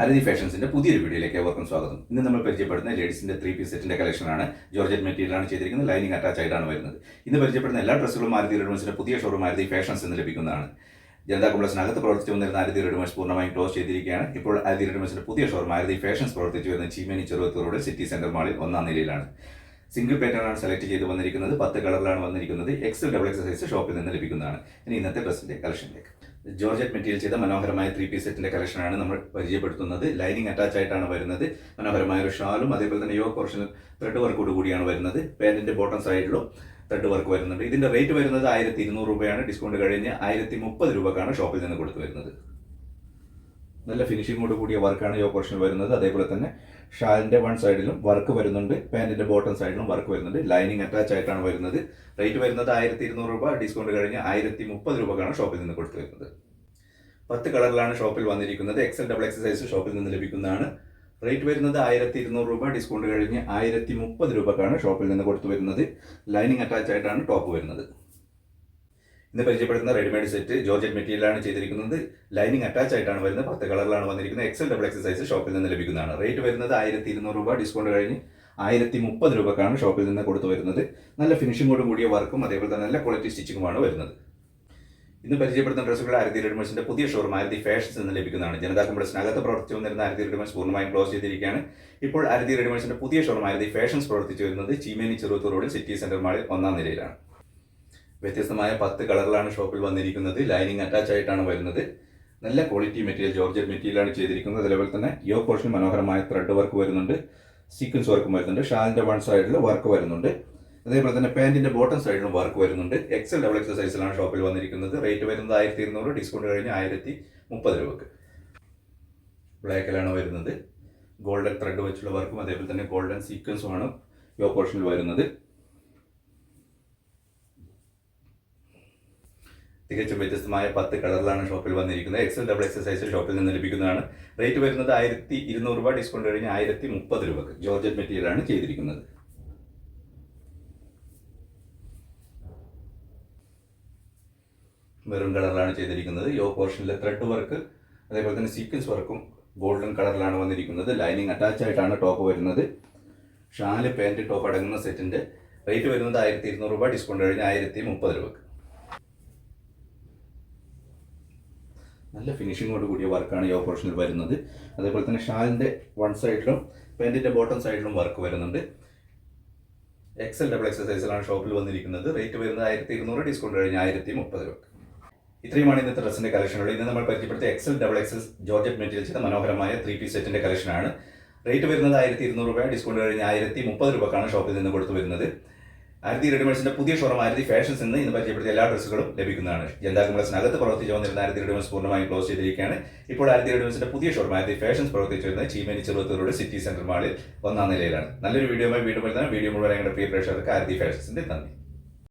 അരതി ഫാഷൻസിന്റെ പുതിയൊരു വീഡിയോയിലേക്ക് ഏവർക്കും സ്വാഗതം. ഇന്ന് നമ്മൾ പരിചയപ്പെടുന്ന ലേഡീസിന്റെ ത്രീ പീസ് സെറ്റിന്റെ കളക്ഷനാണ് ജോർജറ്റ് മെറ്റീരിയലാണ് ചെയ്തിരിക്കുന്നത്. ലൈനിങ് അറ്റാച്ച് ആയിട്ടാണ് വരുന്നത്. ഇന്ന് പരിചയപ്പെടുന്ന എല്ലാ ഡ്രസ്സുകളും മാരുതി റെഡിമേഴ്സിന്റെ പുതിയ ഷോറൂം മാരുതി ഫാഷൻസ് എന്ന് ലഭിക്കുന്നതാണ്. ജനതാ കോംപ്ലക്സിനകത്ത് പ്രവർത്തിച്ചു വന്നിരുന്ന ആരതി റെഡിമേഴ്സ് പൂർണമായും ക്ലോസ് ചെയ്തിരിക്കുകയാണ്. ഇപ്പോൾ ആരതി റെഡിമേഴ്സിന്റെ പുതിയ ഷോറൂം ആരതി ഫാഷൻസ് പ്രവർത്തിച്ചു വരുന്ന Cheemeni Cheruvathur road city centre മാളിൽ ഒന്നാം നിലയിലാണ്. സിംഗിൾ പാറ്റേൺ ആണ് സെലക്ട് ചെയ്ത് വന്നിരിക്കുന്നത്. പത്ത് കളറിലാണ് വന്നിരിക്കുന്നത്. എക്സ് ഡബിൾ എക്സ് സൈസ് ഷോപ്പിൽ നിന്ന് ലഭിക്കുന്നതാണ്. ഇനി ഇന്നത്തെ ഡ്രസ്സിന്റെ കളക്ഷനിലേക്ക് ജോർജറ്റ് മെറ്റീരിയൽ ചെയ്ത മനോഹരമായ ത്രീ പീസ് സെറ്റിന്റെ കളക്ഷനാണ് നമ്മൾ പരിചയപ്പെടുത്തുന്നത്. ലൈനിങ് അറ്റാച്ച് ആയിട്ടാണ് വരുന്നത്. മനോഹരമായ ഒരു ഷാളും അതേപോലെ തന്നെ യോ പോർഷൻ ത്രെഡ് വർക്കോട് കൂടിയാണ് വരുന്നത്. പാന്റിന്റെ ബോട്ടം സൈഡിലും ത്രെഡ് വർക്ക് വരുന്നുണ്ട്. ഇതിന്റെ റേറ്റ് വരുന്നത് ആയിരത്തി ഇരുന്നൂറ് രൂപയാണ്. ഡിസ്കൗണ്ട് കഴിഞ്ഞ് ആയിരത്തി മുപ്പത് രൂപക്കാണ് ഷോപ്പിൽ നിന്ന് കൊടുത്തു വരുന്നത്. നല്ല ഫിനിഷിങ്ങോട് കൂടിയ വർക്കാണ് ഈ ഓപ്പറേഷൻ വരുന്നത്. അതേപോലെ തന്നെ ഷാലിന്റെ വൺ സൈഡിലും വർക്ക് വരുന്നുണ്ട്. പാന്റിന്റെ ബോട്ടം സൈഡിലും വർക്ക് വരുന്നുണ്ട്. ലൈനിങ് അറ്റാച്ച് ആയിട്ടാണ് വരുന്നത്. റേറ്റ് വരുന്നത് ആയിരത്തി ഇരുന്നൂറ് രൂപ. ഡിസ്കൗണ്ട് കഴിഞ്ഞ് ആയിരത്തി മുപ്പത് രൂപക്കാണ് ഷോപ്പിൽ നിന്ന് കൊടുത്തു വരുന്നത്. പത്ത് കളറിലാണ് ഷോപ്പിൽ വന്നിരിക്കുന്നത്. എക്സൽ ഡബിൾ എക്സ് സൈസ് ഷോപ്പിൽ നിന്ന് ലഭിക്കുന്നതാണ്. റേറ്റ് വരുന്നത് ആയിരത്തി ഇരുന്നൂറ് രൂപ. ഡിസ്കൗണ്ട് കഴിഞ്ഞ് ആയിരത്തി മുപ്പത് രൂപക്കാണ് ഷോപ്പിൽ നിന്ന് കൊടുത്തു വരുന്നത്. ലൈനിങ് അറ്റാച്ച് ആയിട്ടാണ് ടോപ്പ് വരുന്നത്. ഇന്ന് പരിചയപ്പെടുത്തുന്ന റെഡിമെയ്ഡ് സെറ്റ് ജോർജറ്റ് മെറ്റീരിയലാണ് ചെയ്തിരിക്കുന്നത്. ലൈനിങ് അറ്റാച്ച് ആയിട്ടാണ് വരുന്നത്. പത്ത് കളറിലാണ് വന്നിരിക്കുന്നത്. എക്സൽ ഡബിൾ എക്സസൈസ് ഷോപ്പിൽ നിന്ന് ലഭിക്കുന്നതാണ്. റേറ്റ് വരുന്നത് ആയിരത്തി ഇരുന്നൂറ് രൂപ. ഡിസ്കൗണ്ട് കഴിഞ്ഞ് ആയിരത്തി മുപ്പത് രൂപക്കാണ് ഷോപ്പിൽ നിന്ന് കൊടുത്തു വരുന്നത്. നല്ല ഫിനിഷിങ്ങോട് കൂടിയ വർക്കും അതേപോലെ തന്നെ നല്ല ക്വാളിറ്റി സ്റ്റിച്ചിങ്ങുമാണ് വരുന്നത്. ഇന്ന് പരിചയപ്പെടുത്തുന്ന ഡ്രസ്സുകൾ ആരതി റെഡിമെയ്ഡ്സിന്റെ പുതിയ ഷോറൂം ആരതി ഫാഷൻസ് നിന്ന് ലഭിക്കുന്നതാണ്. ജനതാ കോംപ്ലക്സിനകത്ത് പ്രവർത്തിച്ചു വന്നിരുന്ന ആരതി റെഡിമെയ്ഡ്സ് പൂർണമായും ക്ലോസ് ചെയ്തിരിക്കുകയാണ്. ഇപ്പോൾ ആരതി റെഡിമെയ്ഡ്സിന്റെ പുതിയ ഷോറൂം ആരതി ഫാഷൻസ് പ്രവർത്തിച്ചു വരുന്നത് ചീമേനി ചെറുത്തൂർ സിറ്റി സെന്റർ മാളിൽ ഒന്നാം നിലയിലാണ്. വ്യത്യസ്തമായ പത്ത് കളറിലാണ് ഷോപ്പിൽ വന്നിരിക്കുന്നത്. ലൈനിങ് അറ്റാച്ച് ആയിട്ടാണ് വരുന്നത്. നല്ല ക്വാളിറ്റി മെറ്റീരിയൽ ജോർജറ്റ് മെറ്റീരിയലാണ് ചെയ്തിരിക്കുന്നത്. അതേപോലെ തന്നെ യോ പോർഷൻ മനോഹരമായ ത്രെഡ് വർക്ക് വരുന്നുണ്ട്. സീക്വൻസ് വർക്കും വരുന്നുണ്ട്. ഷാലിന്റെ വൺ സൈഡിൽ വർക്ക് വരുന്നുണ്ട്. അതേപോലെ തന്നെ പാന്റിന്റെ ബോട്ടം സൈഡിലും വർക്ക് വരുന്നുണ്ട്. എക്സൽ ഡബിൾ എക്സൽ സൈസിലാണ് ഷോപ്പിൽ വന്നിരിക്കുന്നത്. റേറ്റ് വരുന്നത് ആയിരത്തി ഇരുന്നൂറ് ഡിസ്കൗണ്ട് കഴിഞ്ഞ് ആയിരത്തി മുപ്പത് രൂപക്ക് ബ്ലാക്കിലാണ് വരുന്നത്. ഗോൾഡൻ ത്രെഡ് വെച്ചുള്ള വർക്കും അതേപോലെ തന്നെ ഗോൾഡൻ സീക്വൻസുമാണ് യോ പോർഷനിൽ വരുന്നത്. തികച്ചും വ്യത്യസ്തമായ പത്ത് കളറിലാണ് ഷോപ്പിൽ വന്നിരിക്കുന്നത്. എക്സൽ ഡബിൾ എക്സസൈസ് ഷോപ്പിൽ നിന്ന് ലഭിക്കുന്നതാണ്. റേറ്റ് വരുന്നത് ആയിരത്തി ഇരുന്നൂറ് രൂപ ഡിസ്കൗണ്ട് കഴിഞ്ഞ് ആയിരത്തി മുപ്പത് രൂപക്ക് മെറ്റീരിയൽ ആണ് ചെയ്തിരിക്കുന്നത്. മെറൂൺ കളറിലാണ് ചെയ്തിരിക്കുന്നത്. യോ പോർഷനിലെ ത്രെഡ് വർക്ക് അതേപോലെ തന്നെ സീക്വൻസ് വർക്കും ഗോൾഡൻ കളറിലാണ് വന്നിരിക്കുന്നത്. ലൈനിങ് അറ്റാച്ച് ആയിട്ടാണ് ടോപ്പ് വരുന്നത്. ഷാൽ പാന്റ് ടോപ്പ് അടങ്ങുന്ന സെറ്റിന്റെ റേറ്റ് വരുന്നത് ആയിരത്തി ഇരുന്നൂറ് രൂപ ഡിസ്കൗണ്ട് കഴിഞ്ഞ് ആയിരത്തി മുപ്പത് രൂപക്ക്. നല്ല ഫിനിഷിങ്ങോട് കൂടിയ വർക്കാണ് ഈ ഓപ്പറേഷനിൽ വരുന്നത്. അതേപോലെ തന്നെ ഷാലിന്റെ വൺ സൈഡിലും പാന്റിന്റെ ബോട്ടം സൈഡിലും വർക്ക് വരുന്നുണ്ട്. എക്സൽ ഡബിൾ എക്സൽ സൈസിലാണ് ഷോപ്പിൽ വന്നിരിക്കുന്നത്. റേറ്റ് വരുന്നത് ആയിരത്തി ഇരുന്നൂറ് ഡിസ്കൗണ്ട് കഴിഞ്ഞ് ആയിരത്തി മുപ്പത് രൂപ. ഇത്രയുമാണ് ഇന്നത്തെ ഡ്രസ്സിന്റെ കളക്ഷനുകൾ ഇന്ന് നമ്മൾ പരിചയപ്പെടുത്തിയ XL double XL georgette material ചെയ്ത മനോഹരമായ ത്രീ പീസ് സെറ്റിന്റെ കളക്ഷനാണ് റേറ്റ് വരുന്നത് ആയിരത്തി ഇരുന്നൂറ് രൂപ ഡിസ്കൗണ്ട് കഴിഞ്ഞ് ആയിരത്തി മുപ്പത് രൂപക്കാണ് ഷോപ്പിൽ നിന്ന് കൊടുത്തു വരുന്നത്. ആയിരത്തി റെഡിമേഴ്സിന്റെ പുതിയ ഷോറൂം ആയിരത്തി ഫാഷൻസ് എന്ന് ഇന്ന് പരിചയപ്പെടുത്തിയ എല്ലാ ഡ്രസ്സുകളും ലഭിക്കുന്നതാണ്. ജനതാ കോംപ്ലക്സിനകത്ത് പ്രവർത്തിച്ചു വന്നിരുന്ന ആയിരത്തി റെഡിമേഴ്സ് പൂർണമായും ക്ലോസ് ചെയ്തിരിക്കുകയാണ്. ഇപ്പോൾ ആയിരത്തി റെഡിമേഴ്സിന്റെ പുതിയ ഷോറൂം ആയിരത്തി ഫാഷൻസ് പ്രവർത്തിച്ചു വരുന്നത് ചീമേനി ചെറുത്തൂരോട് സിറ്റി സെന്റർ മാളിൽ ഒന്നാം നിലയിലാണ്. നല്ലൊരു വീഡിയോയുമായി വീണ്ടും വരുന്ന വീഡിയോ മുഴുവൻ ഞങ്ങളുടെ പ്രിയ പ്രേക്ഷകർക്ക് ആയിരത്തി ഫാഷൻസിന്റെ നന്ദി.